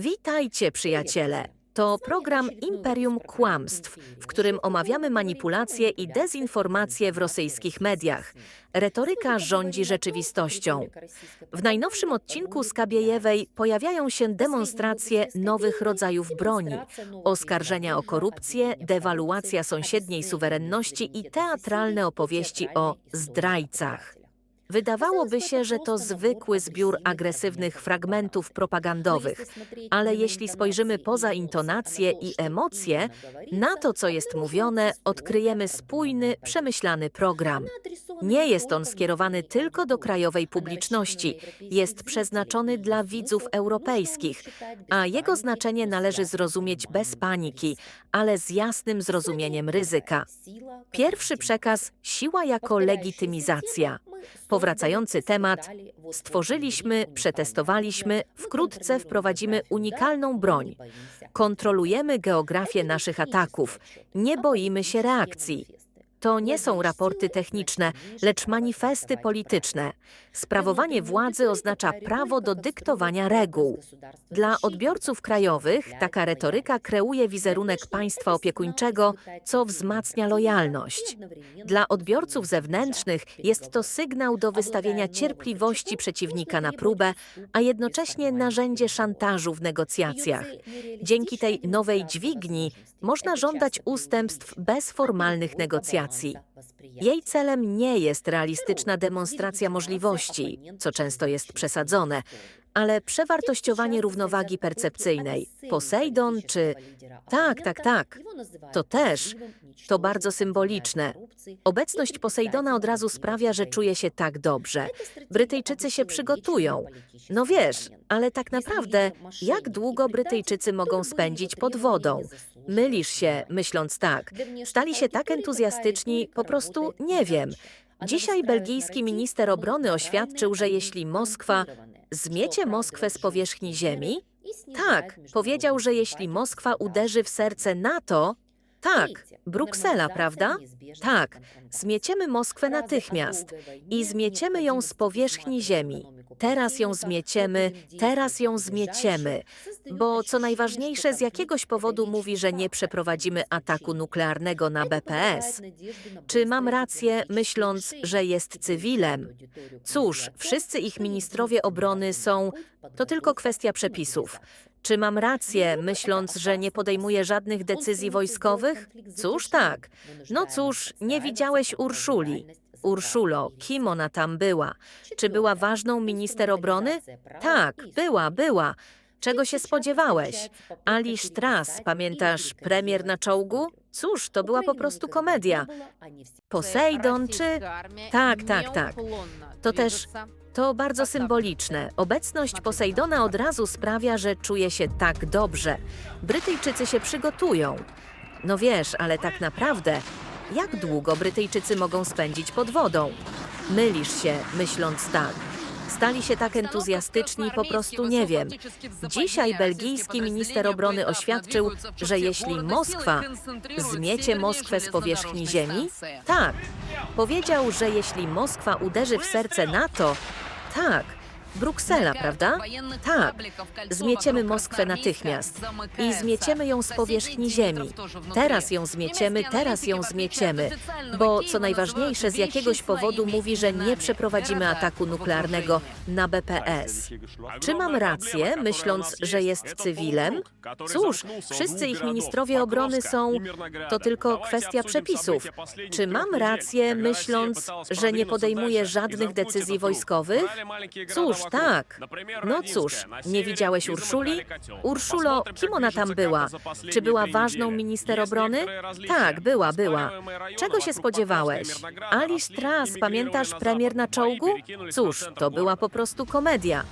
Witajcie, przyjaciele! To program Imperium Kłamstw, w którym omawiamy manipulacje i dezinformacje w rosyjskich mediach. Retoryka rządzi rzeczywistością. W najnowszym odcinku Skabiejewej pojawiają się demonstracje nowych rodzajów broni, oskarżenia o korupcję, dewaluacja sąsiedniej suwerenności i teatralne opowieści o zdrajcach. Wydawałoby się, że to zwykły zbiór agresywnych fragmentów propagandowych, ale jeśli spojrzymy poza intonacje i emocje, na to, co jest mówione, odkryjemy spójny, przemyślany program. Nie jest on skierowany tylko do krajowej publiczności, jest przeznaczony dla widzów europejskich, a jego znaczenie należy zrozumieć bez paniki, ale z jasnym zrozumieniem ryzyka. Pierwszy przekaz siła jako legitymizacja. Powracający temat. Stworzyliśmy, przetestowaliśmy, wkrótce wprowadzimy unikalną broń. Kontrolujemy geografię naszych ataków. Nie boimy się reakcji. To nie są raporty techniczne, lecz manifesty polityczne. Sprawowanie władzy oznacza prawo do dyktowania reguł. Dla odbiorców krajowych taka retoryka kreuje wizerunek państwa opiekuńczego, co wzmacnia lojalność. Dla odbiorców zewnętrznych jest to sygnał do wystawienia cierpliwości przeciwnika na próbę, a jednocześnie narzędzie szantażu w negocjacjach. Dzięki tej nowej dźwigni można żądać ustępstw bez formalnych negocjacji. Jej celem nie jest realistyczna demonstracja możliwości, co często jest przesadzone, ale przewartościowanie równowagi percepcyjnej. Posejdon czy. Tak, tak, tak. To też. To bardzo symboliczne. Obecność Posejdona od razu sprawia, że czuje się tak dobrze. Brytyjczycy się przygotują. No wiesz, ale tak naprawdę, jak długo Brytyjczycy mogą spędzić pod wodą? Mylisz się, myśląc tak. Stali się tak entuzjastyczni, po prostu nie wiem. Dzisiaj belgijski minister obrony oświadczył, że jeśli Moskwa zmiecie Moskwę z powierzchni ziemi, tak, powiedział, że jeśli Moskwa uderzy w serce NATO, tak, Bruksela, prawda? Tak, zmieciemy Moskwę natychmiast i zmieciemy ją z powierzchni ziemi. Teraz ją zmieciemy, teraz ją zmieciemy, bo co najważniejsze, z jakiegoś powodu mówi, że nie przeprowadzimy ataku nuklearnego na BPS. Czy mam rację, myśląc, że jest cywilem? Cóż, wszyscy ich ministrowie obrony są. To tylko kwestia przepisów. Czy mam rację, myśląc, że nie podejmuje żadnych decyzji wojskowych? Cóż, tak. No cóż, nie widziałeś Urszuli. Urszulo, kim ona tam była? Czy była ważną minister obrony? Tak, była, była. Czego się spodziewałeś? Ali Strass, pamiętasz, premier na czołgu? Cóż, to była po prostu komedia. Posejdon czy... Tak, tak, tak. To też to bardzo symboliczne. Obecność Posejdona od razu sprawia, że czuje się tak dobrze. Brytyjczycy się przygotują. No wiesz, ale tak naprawdę, jak długo Brytyjczycy mogą spędzić pod wodą? Mylisz się, myśląc tak. Stali się tak entuzjastyczni, po prostu nie wiem. Dzisiaj belgijski minister obrony oświadczył, że jeśli Moskwa zmiecie Moskwę z powierzchni ziemi, tak. Powiedział, że jeśli Moskwa uderzy w serce NATO, tak. Bruksela, prawda? Tak. Zmieciemy Moskwę natychmiast i zmieciemy ją z powierzchni ziemi. Teraz ją zmieciemy, teraz ją zmieciemy, bo co najważniejsze, z jakiegoś powodu mówi, że nie przeprowadzimy ataku nuklearnego na BPS. Czy mam rację, myśląc, że jest cywilem? Cóż, wszyscy ich ministrowie obrony są. To tylko kwestia przepisów. Czy mam rację, myśląc, że nie podejmuje żadnych decyzji wojskowych? Cóż, tak. No cóż, nie widziałeś Urszuli? Urszulo, kim ona tam była? Czy była ważną minister obrony? Tak, była, była. Czego się spodziewałeś? Ali Strass, pamiętasz premier na czołgu? Cóż, to była po prostu komedia.